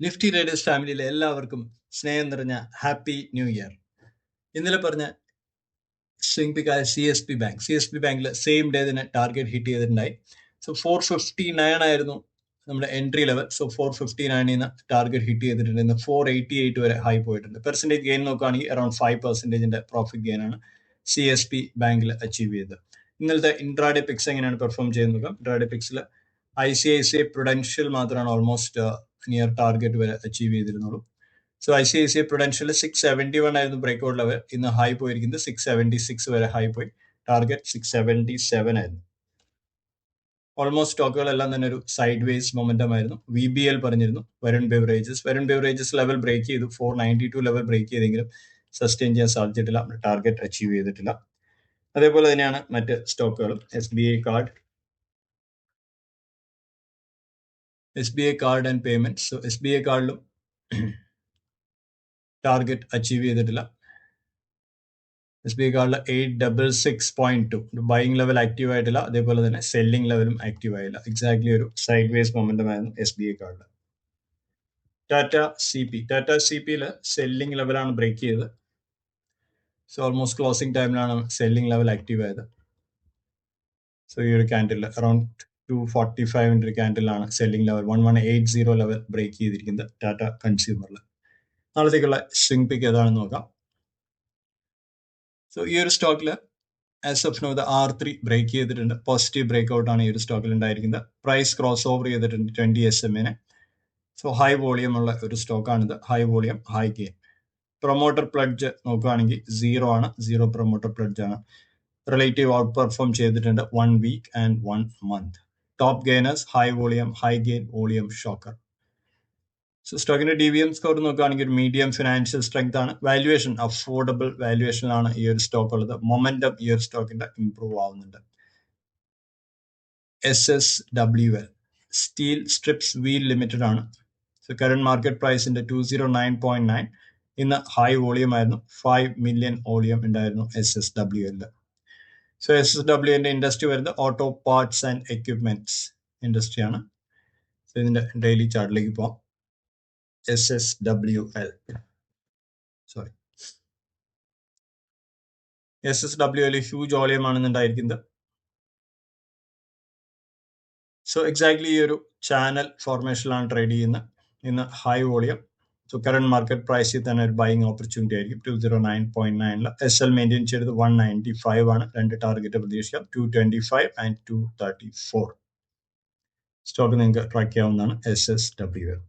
Nifty raiders ഫാമിലിയിലെ എല്ലാവർക്കും സ്നേഹം നിറഞ്ഞ ഹാപ്പി ന്യൂ ഇയർ ഇന്നലെ പറഞ്ഞ swing പിക്കായ C S P bank C S P ബാങ്കിൽ സെയിം ഡേ തന്നെ ടാർഗറ്റ് ഹിറ്റ് ചെയ്തിട്ടുണ്ടായി. സോ ഫോർ ഫിഫ്റ്റി നയൻ ആയിരുന്നു നമ്മുടെ entry level so four fifty നയനിൽ നിന്ന് ടാർഗറ്റ് ഹിറ്റ് ചെയ്തിട്ടുണ്ട്. ഇന്ന് ഫോർ എയ്റ്റി എയ്റ്റ് വരെ ഹൈ പോയിട്ടുണ്ട്. പെർസെന്റേജ് ഗെയിൻ നോക്കുകയാണെങ്കിൽ അറൌണ്ട് ഫൈവ് പെർസെന്റേജിന്റെ പ്രോഫിറ്റ് ഗെയിൻ ആണ് സി എസ് പി ബാങ്കിൽ അച്ചീവ് ചെയ്തത്. ഇന്നലത്തെ ഇൻട്രാഡേ പിക്സ് എങ്ങനെയാണ് പെർഫോം ചെയ്യുന്നത്? Intraday പിക്സിൽ I C I C I Prudential മാത്രമാണ് ഓൾമോസ്റ്റ് നിയർ ടാർഗറ്റ് വരെ achieve ചെയ്തിരുന്നുള്ളൂ. So I C I C I Prudential six seventy one ആയിരുന്നു ബ്രേക്ക് ഔട്ട് ലെവൽ ഇന്ന് high പോയിരിക്കുന്നത് സിക്സ് സെവന്റി സിക്സ് വരെ high പോയി. Target six seventy seven ആയിരുന്നു. Almost സ്റ്റോക്കുകളെല്ലാം തന്നെ ഒരു സൈഡ് വേസ് മൊമെന്റം ആയിരുന്നു. വി ബി എൽ പറഞ്ഞിരുന്നു. Varun Beverages Varun Beverages level break ചെയ്തു. Four ninety two level break ചെയ്തെങ്കിലും സസ്റ്റെയിൻ ചെയ്യാൻ സാധിച്ചിട്ടില്ല. ടാർഗറ്റ് അച്ചീവ് ചെയ്തിട്ടില്ല. അതേപോലെ തന്നെയാണ് മറ്റ് സ്റ്റോക്കുകളും S B I card S B I card and payment so S B I കാർഡിലും target achieve ചെയ്തിട്ടില്ല. എസ് ബി ഐ കാർഡിൽ eight double six point two buying level active ആയിട്ടില്ല. അതേപോലെ തന്നെ സെല്ലിംഗ് ലെവലും ആക്റ്റീവ് ആയില്ല. എക്സാക്ട്ലി ഒരു സൈഡ് വേസ് മൊമെന്റം ആയിരുന്നു S B I കാർഡിൽ Tata C P Tata C പിയിൽ സെല്ലിംഗ് ലെവലാണ് ബ്രേക്ക് ചെയ്തത്. സോ ഓൾമോസ്റ്റ് ക്ലോസിംഗ് ടൈമിലാണ് സെല്ലിംഗ് ലെവൽ ആക്റ്റീവ് ആയത്. സോ ഈ ഒരു ക്യാൻഡിൽ അറൌണ്ട് ടു ഫോർട്ടി ഫൈവിന്റെ ഒരു ക്യാൻഡിലാണ് selling level one one eight zero level break ചെയ്തിരിക്കുന്നത് ടാറ്റ കൺസ്യൂമറിൽ നാളത്തേക്കുള്ള സ്വിംഗ് പിക്ക് ഏതാണെന്ന് നോക്കാം. സോ ഈ ഒരു സ്റ്റോക്കിൽ as of now the R three break ചെയ്തിട്ടുണ്ട്. പോസിറ്റീവ് ബ്രേക്ക് ഔട്ടാണ് ഈ ഒരു സ്റ്റോക്കിൽ ഉണ്ടായിരിക്കുന്നത്. പ്രൈസ് ക്രോസ് ഓവർ ചെയ്തിട്ടുണ്ട് ട്വന്റി എസ് എമ്മിനെ സോ ഹൈ വോളിയം ഉള്ള ഒരു സ്റ്റോക്കാണിത് high volume high gain promoter pledge നോക്കുകയാണെങ്കിൽ സീറോ ആണ്. സീറോ പ്രൊമോട്ടർ പ്ലഡ്ജ് ആണ്. റിലേറ്റീവ് ഔട്ട് പെർഫോം ചെയ്തിട്ടുണ്ട് one week and one month top gainers high volume high gain volume shocker so സ്റ്റോക്കിന്റെ D V M score നോക്കുകയാണെങ്കിൽ ഒരു medium financial strength ആണ്. Valuation affordable വാല്യുവേഷനിലാണ് ഈ ഒരു സ്റ്റോക്ക് ഉള്ളത്. മൊമെന്റം ഈ ഒരു സ്റ്റോക്കിന്റെ ഇംപ്രൂവ് ആവുന്നുണ്ട്. S S W L Steel Strips Wheel Limited ആണ്. So current market പ്രൈസിന്റെ two zero nine point nine ഇന്ന് ഹൈ വോളിയം ആയിരുന്നു. ഫൈവ് മില്യൺ വോളിയം ഉണ്ടായിരുന്നു എസ് എസ് ഡബ്ല്യു എല്ലിൽ സോ എസ് ഡബ്ല്യുവിന്റെ ഇൻഡസ്ട്രി വരുന്നത് ഓട്ടോ പാർട്സ് ആൻഡ് എക്യുപ്മെന്റ്സ് ഇൻഡസ്ട്രിയാണ് so ഇതിന്റെ daily ചാർട്ടിലേക്ക് പോവാം. S S W L sorry S S W L huge വോളിയമാണ് so exactly ഈ ഒരു ചാനൽ ഫോർമേഷനിലാണ് ട്രേഡ് ചെയ്യുന്നത്. ഇന്ന് high volume so current market പ്രൈസിൽ തന്നെ ഒരു ബൈങ് ഓപ്പർച്യൂണിറ്റി ആയിരിക്കും ടു സീറോ നയൻ പോയിന്റ് നയനിൽ എസ് എൽ മെയിന്റെയിൻ ചെയ്തത് വൺ നയന്റി ഫൈവ് ആണ്. രണ്ട് ടാർഗറ്റ് പ്രതീക്ഷിക്കാം. Two twenty five and two thirty four stock നിങ്ങൾക്ക് ട്രാക്ക് ചെയ്യാവുന്നതാണ് എസ് എസ് ഡബ്ല്യു എൽ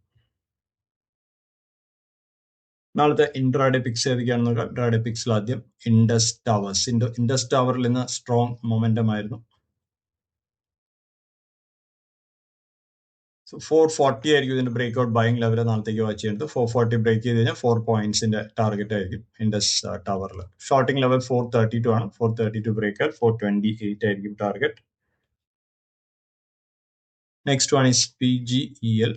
നാളത്തെ ഇൻട്രാഡേ പിക്സ് ഏതൊക്കെയാണെന്ന് നോക്കാം. ഇൻട്രാഡേ പിക്സിൽ ആദ്യം ഇൻഡസ് ടവേഴ്സ് ഇൻഡസ് ടവറിൽ നിന്ന് സ്ട്രോങ് മൊമെന്റം ആയിരുന്നു. ഫോർ ഫോർട്ടി ആയിരിക്കും ഇതിന്റെ ബ്രേക്ക് ഔട്ട് ബൈങ് ലെവൽ നാളത്തേക്ക് വാച്ച് ചെയ്യുന്നത്. ഫോർ ഫോർട്ടി ബ്രേക്ക് ചെയ്ത് കഴിഞ്ഞാൽ ഫോർ പോയിന്റ്സിന്റെ ടാർഗറ്റ് ആയിരിക്കും ഇൻഡസ് ടവറിൽ shorting level four thirty two ആണ്. Four thirty two break four twenty eight ആയിരിക്കും target next one is P G E L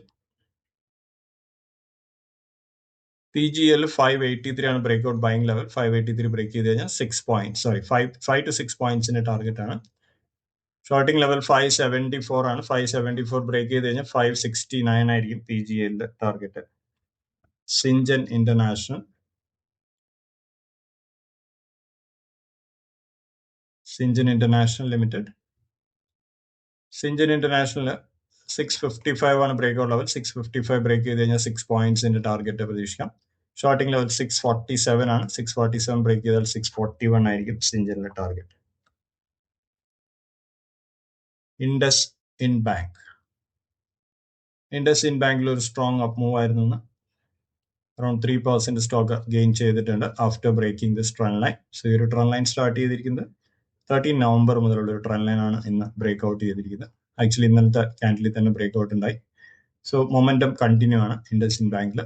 P G L five eighty three ആണ് break out buying level five eighty three break ചെയ്ത് കഴിഞ്ഞാൽ six point sorry five five two six പോയിന്റ്സിന്റെ target ആണ്. Shorting level five seventy four ആണ്. Five seventy four break ചെയ്ത് കഴിഞ്ഞാൽ five sixty nine ആയിരിക്കും P G എല്ലിന്റെ target സിഞ്ചൻ international സിഞ്ചൻ ഇന്റർനാഷണൽ ലിമിറ്റഡ് സിഞ്ചൻ ഇന്റർനാഷണൽ സിക്സ് ഫിഫ്റ്റി ഫൈവ് ആണ് break out level six fifty five break ചെയ്ത് കഴിഞ്ഞാൽ സിക്സ് പോയിന്റ്സിന്റെ ടാർഗറ്റ് പ്രതീക്ഷിക്കാം. Shorting level six forty seven ആണ്. സിക്സ് ഫോർട്ടി സെവൻ ബ്രേക്ക് ചെയ്താൽ സിക്സ് ഫോർട്ടി വൺ ആയിരിക്കും സിഞ്ചനിലെ target Indus in bank IndusInd ബാങ്കിൽ ഒരു സ്ട്രോങ് അപ് മൂവ് ആയിരുന്നു around three percent stock gain ചെയ്തിട്ടുണ്ട് after breaking this trend line so ഈ ഒരു trend line start ചെയ്തിരിക്കുന്നത് തേർട്ടീൻ നവംബർ മുതലുള്ള ഒരു ട്രെൻ ലൈൻ ആണ് ഇന്ന് ബ്രേക്ക് ഔട്ട് ചെയ്തിരിക്കുന്നത്. ആക്ച്വലി ഇന്നലത്തെ ക്യാൻഡിലിൽ തന്നെ ബ്രേക്ക് ഔട്ട് ഉണ്ടായി. സോ മൊമെന്റം കണ്ടിന്യൂ ആണ് ഇൻഡസ് ഇൻ ബാങ്കിൽ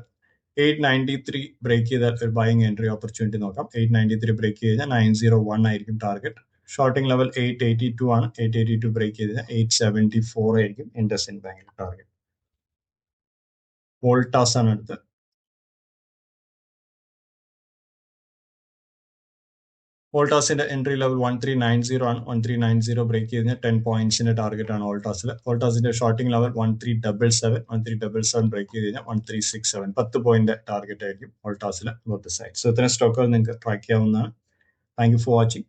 എയ്റ്റ് നയന്റി ത്രീ ബ്രേക്ക് ചെയ്താൽ ഒരു ബൈങ് എൻട്രി ഓപ്പർച്യൂണിറ്റി നോക്കാം. എയ്റ്റ് നയന്റി ത്രീ ബ്രേക്ക് ചെയ്താൽ നയൻ സീറോ വൺ ആയിരിക്കും target shorting level eight eighty two ആണ്. എയ്റ്റ് എയ്റ്റി ടു ബ്രേക്ക് ചെയ്ത് എയ്റ്റ് സെവന്റി ഫോർ ആയിരിക്കും ഇൻഡസ് ഇൻ ബാങ്കിൽ ടാർഗറ്റ് വോൾട്ടാസ് ആണ് അടുത്ത് വോൾട്ടാസിന്റെ entry level one three nine zero ആണ്. One three nine zero break ചെയ്ത് ടെൻ പോയിന്റ്സിന്റെ ടാർഗറ്റ് ആണ് വോൾട്ടാസിൽ വോൾട്ടാസിന്റെ shorting level one three double seven one three double seven break ചെയ്ത് കഴിഞ്ഞാൽ വൺ ത്രീ സിക്സ് സെവൻ പത്ത് പോയിന്റ് ടാർഗറ്റ് ആയിരിക്കും വോൾട്ടാസിൽ ബോത്ത് സൈഡ് സോ ഇത്തരം സ്റ്റോക്കുകൾ നിങ്ങൾക്ക് ട്രാക്ക് ചെയ്യാവുന്നതാണ്. Thank you for watching